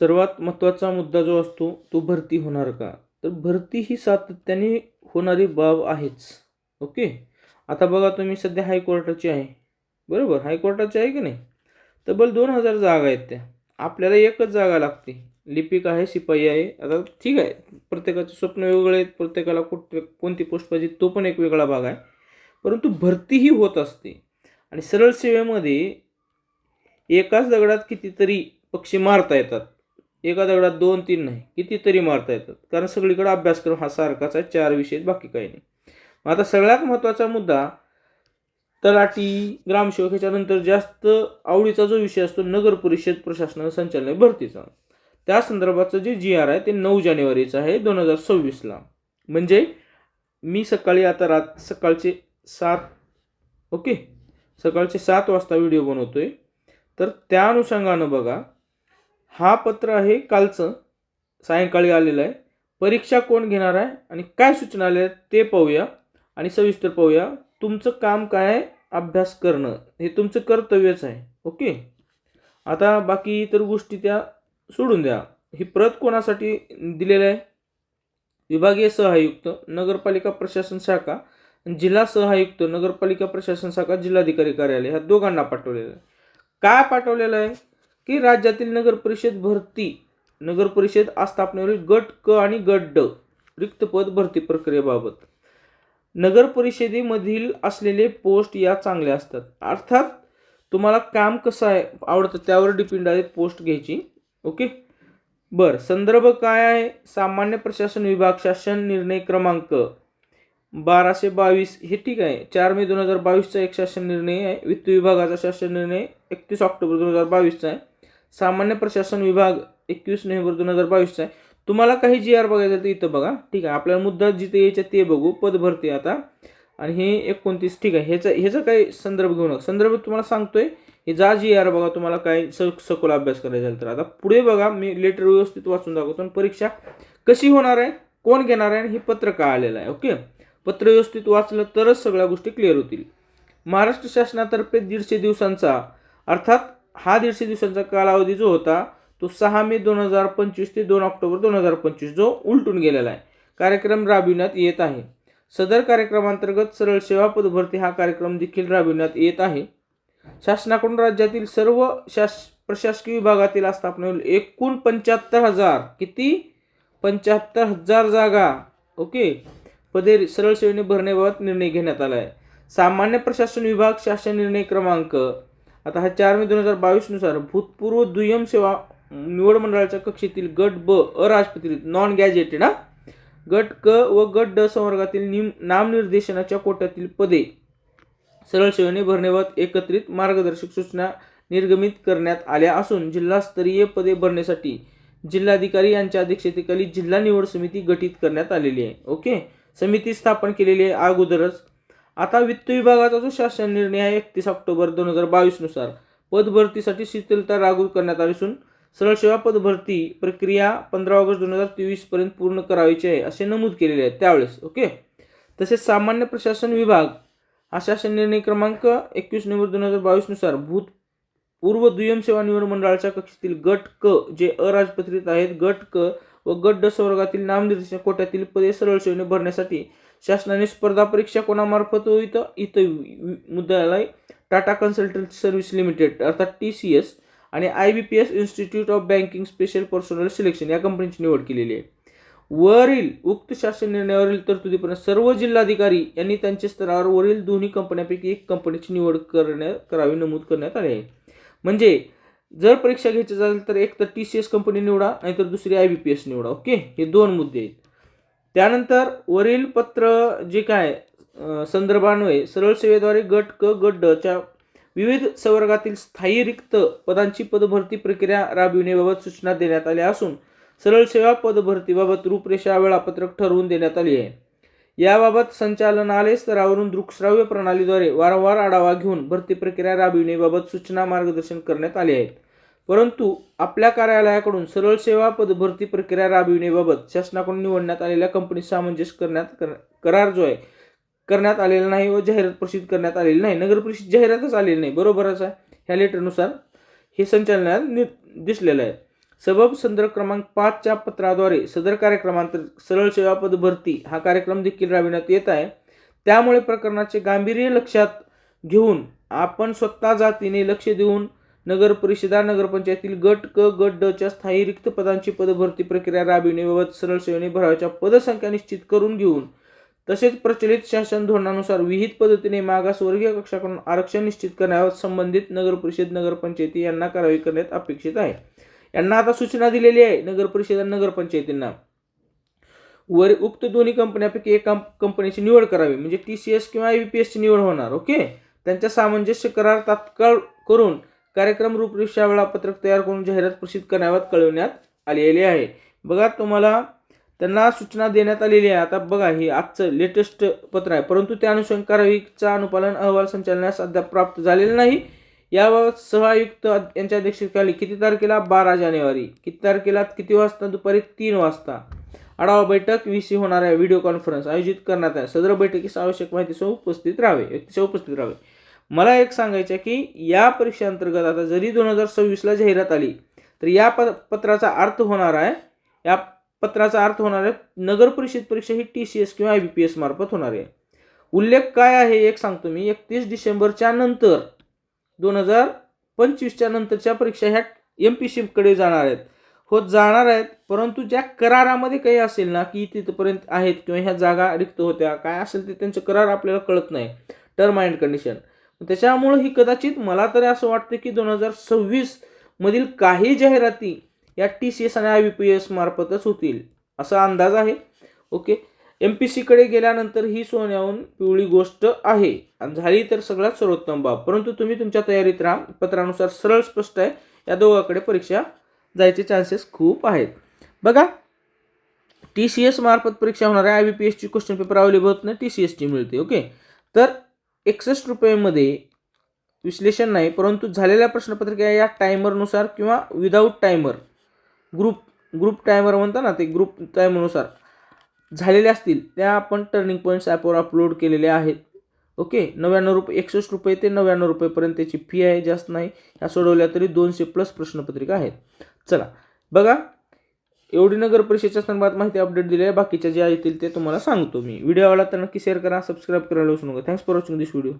सर्वात महत्त्वाचा मुद्दा जो असतो तो भरती होणार का? तर भरती ही सातत्याने होणारी बाब आहेच. ओके? आता बघा तुम्ही सध्या हायकोर्टाची आहे. बरोबर? हायकोर्टाची आहे की नाही? तब्बल दोन हजार जागा आहेत त्या. आपल्याला एकच जागा लागते. लिपिक आहे शिपाई आहे. आता ठीक आहे. प्रत्येकाचे स्वप्न वेगवेगळे आहेत. प्रत्येकाला कुठ कोणती पोस्ट पाहिजे तो पण एक वेगळा भाग आहे. परंतु भरतीही होत असते. आणि सरळ सेवेमध्ये एकाच दगडात कितीतरी पक्षी मारता येतात. एका दगडात दोन तीन नाही कितीतरी मारता येतात. कारण सगळीकडे अभ्यासक्रम हा सारखाच आहे चार विषय बाकी काही नाही. मग आता सगळ्यात महत्त्वाचा मुद्दा तलाठी ग्रामसेवक ह्याच्यानंतर जास्त आवडीचा जो विषय असतो नगर परिषद प्रशासन संचालन भरतीचा. त्या संदर्भाचं जे जी आर आहे ते नऊ जानेवारीचं आहे दोन हजार सव्वीसला. म्हणजे मी सकाळी आता रात सकाळचे सात ओके? सकाळचे सात वाजता व्हिडिओ बनवतो आहे तर त्या अनुषंगानं बघा हा पत्र आहे कालचं. सायंकाळी आलेलं आहे. परीक्षा कोण घेणार आहे आणि काय सूचना आल्या आहेत ते पाहूया. आणि सविस्तर पाहूया. तुमचं काम काय आहे? अभ्यास करणं. हे तुमचं कर्तव्यच आहे. ओके? आता बाकी इतर गोष्टी त्या सोडून द्या. ही प्रत कोणासाठी दिलेलं आहे? विभागीय सहायुक्त नगरपालिका प्रशासन शाखा जिल्हा सहायुक्त नगरपालिका प्रशासन शाखा जिल्हाधिकारी कार्यालय ह्या दोघांना पाठवलेलं आहे. काय पाठवलेलं आहे? की राज्यातील नगर परिषद भरती नगर परिषद आस्थापनेवरील गट क आणि गट ड रिक्त पद भरती प्रक्रियेबाबत. नगर परिषदेमधील असलेले पोस्ट या चांगल्या असतात. अर्थात तुम्हाला काम कसं आहे आवडतं त्यावर डिपेंड आहे पोस्ट घ्यायची. ओके? बरं संदर्भ काय आहे? सामान्य प्रशासन विभाग शासन निर्णय क्रमांक बाराशे बावीस. हे ठीक आहे. चार मे दोन हजार बावीसचा एक शासन निर्णय आहे. वित्त विभागाचा शासन निर्णय एकतीस ऑक्टोबर दोन हजार बावीसचा आहे. सामान्य प्रशासन विभाग एकवीस नोव्हेंबर दोन हजार बावीसचा आहे. तुम्हाला काही जी आर बघायचं तर इथं बघा. ठीक आहे. आपल्याला मुद्दा जिथे यायचं ते बघू. पद भरते आता. आणि हे एकोणतीस ठीक आहे. ह्याचा ह्याचा काही संदर्भ घेऊ नका. संदर्भ तुम्हाला सांगतोय. हे जा जी आर बघा. तुम्हाला काय स सखोल अभ्यास करायचा तर. आता पुढे बघा. मी लेटर व्यवस्थित वाचून दाखवतो आणि परीक्षा कशी होणार आहे? कोण घेणार आहे? आणि हे पत्र का आलेलं आहे? ओके? पत्र व्यवस्थित वाचलं तरच सगळ्या गोष्टी क्लिअर होतील. महाराष्ट्र शासनातर्फे दीडशे दिवसांचा अर्थात हा दीडशे दिवसांचा कालावधी जो होता तो सहा मे दोन हजार पंचवीस ते दोन ऑक्टोबर दोन हजार पंचवीस जो उलटून गेलेला आहे. कार्यक्रम राबविण्यात येत आहे. सदर कार्यक्रमांतर्गत सरळ सेवा पदभरती हा कार्यक्रम देखील राबविण्यात येत आहे. शासनाकडून राज्यातील सर्व शास प्रशासकीय विभागातील आस्थापनेवर एकूण पंच्याहत्तर हजार किती? पंच्याहत्तर हजार जागा ओके? पदे सरळ सेवेने भरण्याबाबत निर्णय घेण्यात आला आहे सामान्य प्रशासन विभाग शासन निर्णय क्रमांक आता हा चार मे दोन हजार बावीसनुसार भूतपूर्व दुय्यम सेवा निवड मंडळाच्या कक्षेतील गट ब अराजपत्रित नॉन गॅजेटेड हा गट क व गट ड संवर्गातील निम नामनिर्देशनाच्या कोट्यातील पदे. सरळ सेवेने भरण्याबाबत एकत्रित मार्गदर्शक सूचना निर्गमित करण्यात आल्या असून जिल्हास्तरीय पदे भरण्यासाठी जिल्हाधिकारी यांच्या अध्यक्षतेखाली जिल्हा निवड समिती गठीत करण्यात आलेली आहे. ओके? समिती स्थापन केलेली आहे अगोदरच. आता वित्त विभागाचा जो शासन निर्णय आहे एकतीस ऑक्टोबर दोन हजार बावीसनुसार पदभरतीसाठी शिथिलता लागू करण्यात आली असून सरळ सेवा पदभरती प्रक्रिया पंधरा ऑगस्ट दोन हजार तेवीसपर्यंत पूर्ण करायची आहे असे नमूद केलेले आहे त्यावेळेस ओके? तसेच सामान्य प्रशासन विभाग हा शासन निर्णय क्रमांक एकवीस नोव्हेंबर दोन हजार बावीसनुसार भूत पूर्व दुय्यम सेवा निवड मंडळाच्या कक्षेतील गट क जे अराजपत्रित आहेत गट क व गड्ड ड संवर्गातील नामनिर्देशन कोट्यातील पदे सरळ सेवेने भरण्यासाठी शासनाने स्पर्धा परीक्षा कोणामार्फत होईत इथं इथं मुद्द्याला टाटा कन्सल्टन्सी सर्व्हिस लिमिटेड अर्थात टी सी एस आणि I B P S Institute of Banking Special Personal Selection या कंपनीची निवड केलेली आहे. वरील उक्त शासन निर्णयावरील तरतुदीपर्यंत सर्व जिल्हाधिकारी यांनी त्यांच्या स्तरावर वरील दोन्ही कंपन्यांपैकी एक कंपनीची निवड करण्या करावी नमूद करण्यात आले आहे. म्हणजे जर परीक्षा घ्यायची असेल तर एक तर टी सी एस कंपनी निवडा नाहीतर दुसरी आय बी पी एस निवडा ओके? हे दोन मुद्दे आहेत. त्यानंतर वरील पत्र जे काय संदर्भान्वये सरळ सेवेद्वारे गट क गट ड च्या विविध संवर्गातील स्थायी रिक्त पदांची पदभरती प्रक्रिया राबविण्याबाबत सूचना देण्यात आल्या असून सरळ सेवा पदभरतीबाबत रूपरेषा वेळापत्रक ठरवून देण्यात आली आहे. याबाबत संचालनालय स्तरावरून दृकश्राव्य प्रणालीद्वारे वारंवार आढावा घेऊन भरती प्रक्रिया राबविण्याबाबत सूचना मार्गदर्शन करण्यात आले आहेत. परंतु आपल्या कार्यालयाकडून सरळ सेवा पदभरती प्रक्रिया राबविण्याबाबत शासनाकडून निवडण्यात आलेल्या कंपनी सामंजस्य करण्यात कर- करार जो आहे करण्यात आलेला नाही व जाहिरात प्रसिद्ध करण्यात आलेली नाही. नगर परिषद जाहिरातच आलेली नाही. बरोबरच आहे. ह्या लेटरनुसार हे संचालनात नि दिसलेलं आहे. सबब संदर्भ क्रमांक पाचच्या पत्राद्वारे सदर कार्यक्रमांत सरळ सेवापद भरती हा कार्यक्रम देखील राबविण्यात येत आहे. त्यामुळे प्रकरणाचे गांभीर्य लक्षात घेऊन आपण स्वतः जातीने लक्ष देऊन नगर परिषदा नगरपंचायतील गट क गट ड च्या स्थायी रिक्त पदांची पदभरती प्रक्रिया राबविण्याबाबत सरळ सेवेने भराव्याच्या पदसंख्या निश्चित करून घेऊन तसेच प्रचलित शासन धोरणानुसार विहित पद्धतीने मागासवर्गीय कक्षाकडून आरक्षण निश्चित करण्याबाबत संबंधित नगर परिषद नगरपंचायती यांना कारवाई करण्यात अपेक्षित आहे. यांना आता सूचना दिलेली आहे नगर परिषद आणि नगरपंचायतींना वर उक्त दोन्ही कंपन्यापैकी एका कंपनीची निवड करावी म्हणजे टी सी एस किंवा आय बी पी एसची निवड होणार ओके? त्यांच्या सामंजस्य करार तात्काळ करून कार्यक्रम रूपरेषा वेळापत्रक तयार करून जाहिरात प्रसिद्ध करण्याबाबत कळवण्यात आलेली आहे. बघा तुम्हाला त्यांना सूचना देण्यात आलेली आहे. आता बघा हे आजचं लेटेस्ट पत्र आहे. परंतु त्या अनुषंग कारवाईचा अनुपालन अहवाल संचालनास अद्याप प्राप्त झालेला नाही. याबाबत सहआयुक्त यांच्या अध्यक्षतेखाली किती तारखेला? बारा जानेवारी. किती तारखेला? किती वाजता? दुपारी तीन वाजता. आढावा बैठक वीसी होणाऱ्या व्हिडिओ कॉन्फरन्स आयोजित करण्यात आहे. सदर बैठकीस आवश्यक माहितीसह उपस्थित राहावे. व्यक्तीसह उपस्थित राहावे. मला एक सांगायचं की या परीक्षेअंतर्गत आता जरी दोन हजार सव्वीसला जाहिरात आली तर या प पत्राचा अर्थ होणार आहे या पत्राचा अर्थ होणार आहे नगर परिषद परीक्षा ही टी सी एस किंवा आय बी पी एस मार्फत होणार आहे. उल्लेख काय आहे? एक सांगतो मी. एकतीस डिसेंबरच्या नंतर दोन हजार पंचवीसच्या नंतरच्या परीक्षा ह्या एम पी सीकडे जाणार आहेत. हो जाणार आहेत परंतु ज्या करारामध्ये काही असेल ना की तिथपर्यंत आहेत किंवा ह्या जागा रिक्त होत्या काय असेल ते त्यांचे करार आपल्याला कळत नाही. टर्म अँड कंडिशन त्याच्यामुळं ही कदाचित मला तरी असं वाटतं की दोन हजार सव्वीस मधील काही जाहिराती या टी सी एस आणि आय बी पी एस मार्फतच होतील असा अंदाज आहे. ओके एम पी सीकडे गेल्यानंतर ही सोन्याहून पिवळी गोष्ट आहे. आणि झाली तर सगळ्यात सर्वोत्तम बाब. परंतु तुम्ही तुमच्या तयारीत राहा. पत्रानुसार सरळ स्पष्ट आहे. या दोघांकडे परीक्षा जायचे चान्सेस खूप आहेत. बघा टी सी एस मार्फत परीक्षा होणार आहे. आय बी पी एसची क्वेश्चन पेपर अवेलेबल होत नाही. टी सी एसची मिळते ओके तर एकसष्ट रुपयेमध्ये विश्लेषण नाही परंतु झालेल्या प्रश्नपत्रिका या टायमरनुसार किंवा without timer group group timer म्हणता ना ते ग्रुप टायमरनुसार झालेल्या असतील त्या आपण टर्निंग पॉईंट्स ॲपवर अपलोड केलेल्या आहेत. ओके नव्याण्णव रुपये एकसष्ट रुपये ते नव्याण्णव रुपयेपर्यंत त्याची फी आहे जास्त नाही. ह्या सोडवल्या तरी दोनशे प्लस प्रश्नपत्रिका आहेत. चला. बघा. एवढी नगर परिषदेच्या संदर्भात माहिती अपडेट दिली आहे. बाकीच्या ज्या येतील ते तुम्हाला सांगतो मी. व्हिडिओ आवडला तर नक्की शेअर करा सबस्क्राईब करायला विसरू नका. Thanks for watching this video